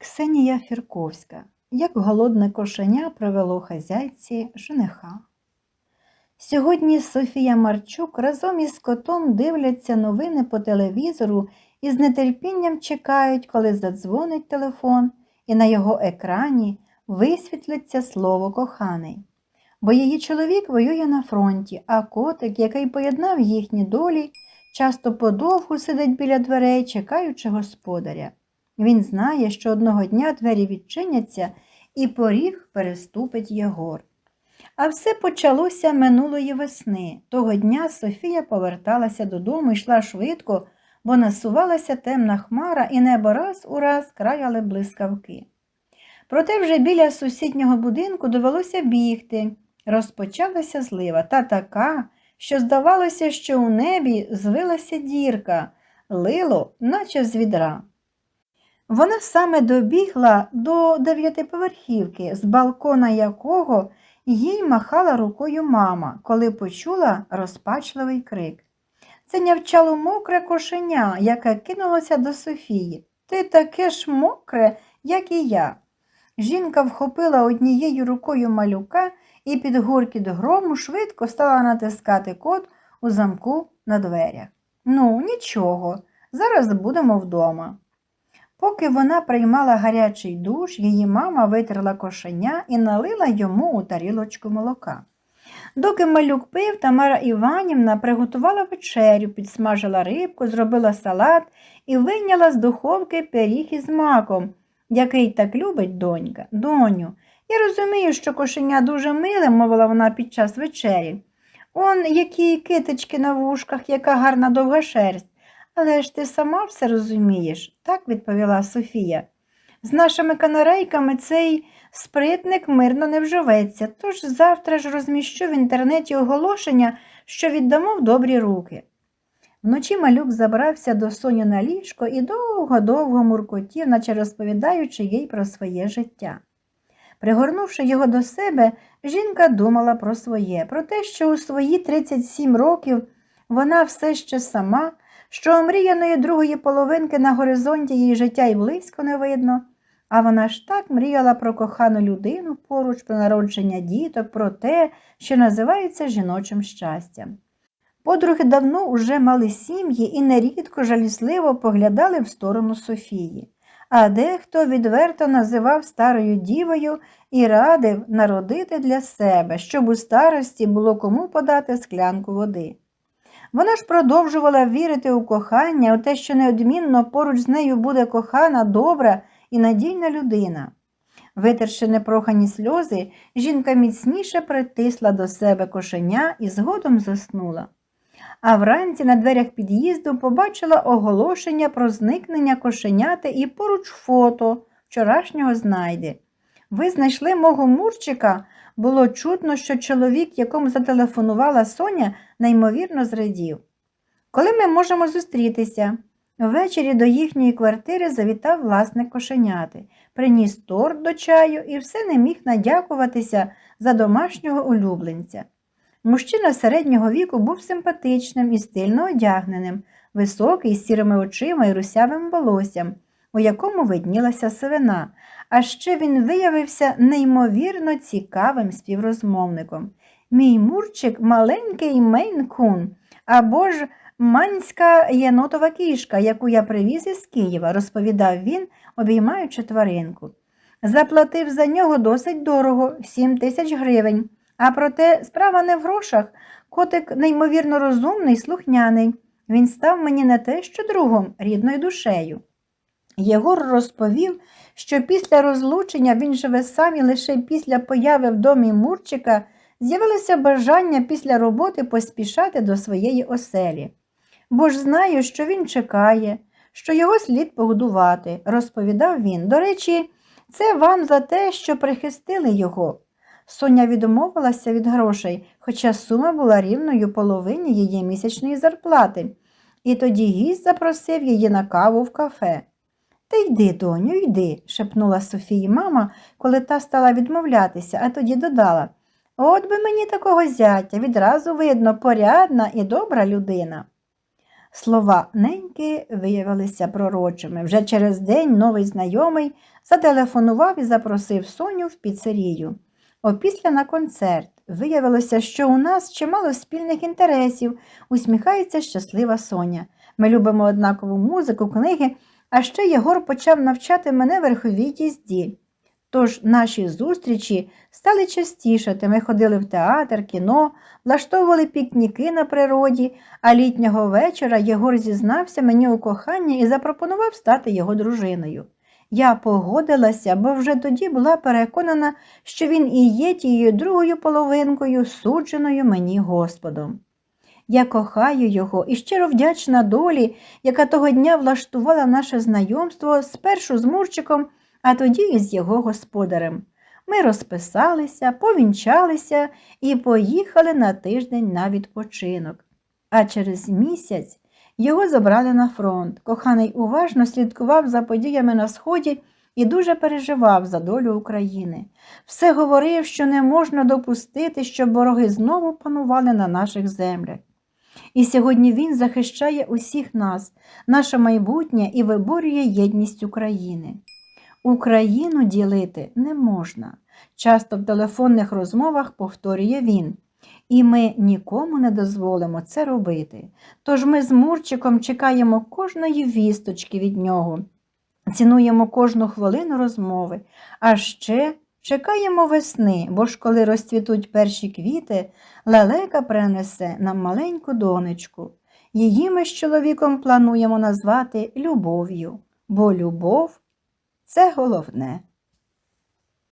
Ксенія Фірковська. Як голодне кошеня провело хазяйці жениха. Сьогодні Софія Марчук разом із котом дивляться новини по телевізору і з нетерпінням чекають, коли задзвонить телефон, і на його екрані висвітлиться слово коханий. Бо її чоловік воює на фронті, а котик, який поєднав їхні долі, часто подовгу сидить біля дверей, чекаючи господаря. Він знає, що одного дня двері відчиняться і поріг переступить Єгор. А все почалося минулої весни. Того дня Софія поверталася додому, йшла швидко, бо насувалася темна хмара, і небо раз у раз краяли блискавки. Проте вже біля сусіднього будинку довелося бігти. Розпочалася злива та така, що здавалося, що у небі звилася дірка, лило, наче з відра. Вона саме добігла до дев'ятиповерхівки, з балкона якого їй махала рукою мама, коли почула розпачливий крик. Це нявчало мокре кошеня, яке кинулося до Софії. Ти таке ж мокре, як і я. Жінка вхопила однією рукою малюка і під гуркіт грому швидко стала натискати код у замку на дверях. Ну, нічого, зараз будемо вдома. Поки вона приймала гарячий душ, її мама витерла кошеня і налила йому у тарілочку молока. Доки малюк пив, Тамара Іванівна приготувала вечерю, підсмажила рибку, зробила салат і вийняла з духовки пиріг із маком, який так любить донька. Доню, я розумію, що кошеня дуже миле, мовила вона під час вечері. Он які китички на вушках, яка гарна довга шерсть. Але ж ти сама все розумієш, так відповіла Софія. З нашими канарейками цей спритник мирно не вживеться, тож завтра ж розміщу в інтернеті оголошення, що віддамо в добрі руки. Вночі малюк забрався до Соні на ліжко і довго-довго муркотів, наче розповідаючи їй про своє життя. Пригорнувши його до себе, жінка думала про своє, про те, що у свої 37 років вона все ще сама що омріяної другої половинки на горизонті її життя й близько не видно, а вона ж так мріяла про кохану людину поруч, про народження діток, про те, що називається жіночим щастям. Подруги давно уже мали сім'ї і нерідко жалісливо поглядали в сторону Софії, а дехто відверто називав старою дівою і радив народити для себе, щоб у старості було кому подати склянку води. Вона ж продовжувала вірити у кохання, у те, що неодмінно поруч з нею буде кохана, добра і надійна людина. Витерши непрохані сльози, жінка міцніше притисла до себе кошеня і згодом заснула. А вранці на дверях під'їзду побачила оголошення про зникнення кошеняти і поруч фото вчорашнього знайди. Ви знайшли мого Мурчика, було чутно, що чоловік, якому зателефонувала Соня, неймовірно зрадів. Коли ми можемо зустрітися? Ввечері до їхньої квартири завітав власник кошеняти, приніс торт до чаю і все не міг надякуватися за домашнього улюбленця. Мужчина середнього віку був симпатичним і стильно одягненим, високий, з сірими очима і русявим волоссям, у якому виднілася сивина, а ще він виявився неймовірно цікавим співрозмовником. Мій мурчик маленький мейн-кун, або ж манська єнотова кішка, яку я привіз із Києва, розповідав він, обіймаючи тваринку. Заплатив за нього досить дорого, сім тисяч гривень. А проте справа не в грошах. Котик неймовірно розумний, слухняний. Він став мені не те, що другом, рідною душею. Єгор розповів, що після розлучення він живе сам і лише після появи в домі Мурчика з'явилося бажання після роботи поспішати до своєї оселі. Бо ж знаю, що він чекає, що його слід погодувати, розповідав він. До речі, це вам за те, що прихистили його. Соня відмовилася від грошей, хоча сума була рівною половині її місячної зарплати, і тоді гість запросив її на каву в кафе. Ти йди, доню, йди, шепнула Софії мама, коли та стала відмовлятися, а тоді додала От би мені такого зятя, відразу видно, порядна і добра людина. Слова неньки виявилися пророчими. Вже через день новий знайомий зателефонував і запросив Соню в піцерію. Опісля на концерт. Виявилося, що у нас чимало спільних інтересів, усміхається щаслива Соня. Ми любимо однакову музику, книги, а ще Єгор почав навчати мене верховій їзді. Тож наші зустрічі стали частішати. Ми ходили в театр, кіно, влаштовували пікніки на природі, а літнього вечора Єгор зізнався мені у коханні і запропонував стати його дружиною. Я погодилася, бо вже тоді була переконана, що він і є тією другою половинкою, судженою мені Господом. Я кохаю його і щиро вдячна долі, яка того дня влаштувала наше знайомство спершу з Мурчиком, а тоді і з його господарем. Ми розписалися, повінчалися і поїхали на тиждень на відпочинок. А через місяць його забрали на фронт. Коханий уважно слідкував за подіями на Сході і дуже переживав за долю України. Все говорив, що не можна допустити, щоб вороги знову панували на наших землях. І сьогодні він захищає усіх нас, наше майбутнє і виборює єдність України. Україну ділити не можна. Часто в телефонних розмовах повторює він. І ми нікому не дозволимо це робити. Тож ми з Мурчиком чекаємо кожної вісточки від нього, цінуємо кожну хвилину розмови, а ще чекаємо весни, бо ж коли розцвітуть перші квіти, лелека принесе нам маленьку донечку. Її ми з чоловіком плануємо назвати любов'ю, бо любов це головне.